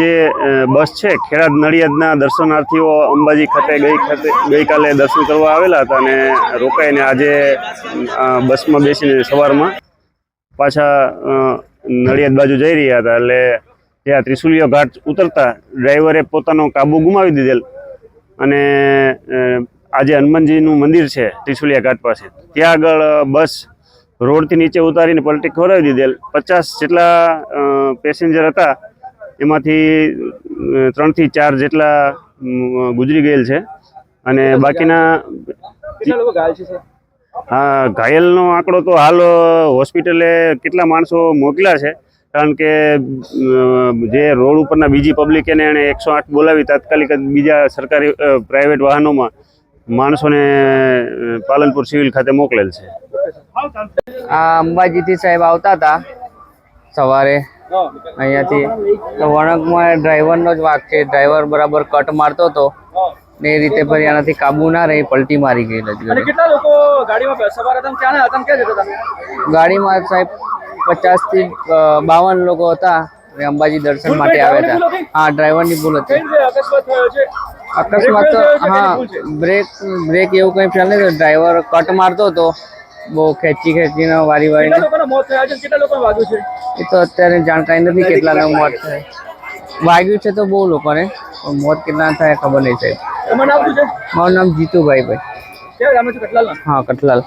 અ, બસ છે ખેડા નડિયાદના દર્શનાર્થીઓ અંબાજી ખાતે ગઈ ખાતે ગઈકાલે દર્શન કરવા આવેલા હતા અને રોકાઈને આજે બસમાં બેસીને સવારમાં પાછા નડિયાદ બાજુ જઈ રહ્યા હતા. એટલે ત્યાં ત્રિશુલિયો ઘાટ ઉતરતા ડ્રાઈવરે પોતાનો કાબુ ગુમાવી દીધેલ અને આજે હનુમાનજીનું મંદિર છે ત્રિશુલિયા ઘાટ પાસે. ત્યાં આગળ બસ રોડથી નીચે ઉતારીને પલટી ખોરાવી દીધેલ. પચાસ જેટલા પેસેન્જર હતા એમાંથી ત્રણથી ચાર જેટલા ગુજરી ગયેલ છે. અને બાકીના કેટલા લોકો ઘાયલ છે સર હા ઘાયલનો આંકડો તો હાલ હોસ્પિટલે કેટલા માણસો મોકલ્યા છે. કારણ કે જે રોડ ઉપરના બીજી પબ્લિક એને એણે એકસો આઠ બોલાવી તાત્કાલિક બીજા સરકારી પ્રાઇવેટ વાહનોમાં માણસોને પાલનપુર સિવિલ ખાતે મોકલેલ છે. આ અંબાજીથી સાહેબ આવતા હતા સવારે. અહીંયાથી તો વળાંકમાં ડ્રાઈવરનો જ વાક છે. ડ્રાઈવર બરાબર કટ મારતો હતો. ને એ રીતે પછી આનાથી કાબુ ના રહી પલટી મારી ગઈ કેટલા લોકો ગાડીમાં સવાર હતા થી ક્યાં હતા? ક્યાં જતા હતા? ગાડીમાં સાહેબ પચાસથી બાવન લોકો હતા. અને અંબાજી દર્શન માટે આવ્યા હતા. હા ડ્રાઈવરની ભૂલ હતી. અકસ્માત તો હા? બ્રેક બ્રેક એવું કંઈ ફેલ નહીં. ડ્રાઈવર કટ મારતો હતો. બહુ ખેંચી ખેંચીને વારી કેટલા વારીને કેટલા એ તો અત્યારે જાણકારી નથી કેટલાના મોત થાય. વાગ્યું છે તો બહુ લોકોને પણ મોત કેટલા થાય ખબર નહીં સાહેબ. મારું નામ જીતુભાઈ ભાઈ. હા કઠલાલ.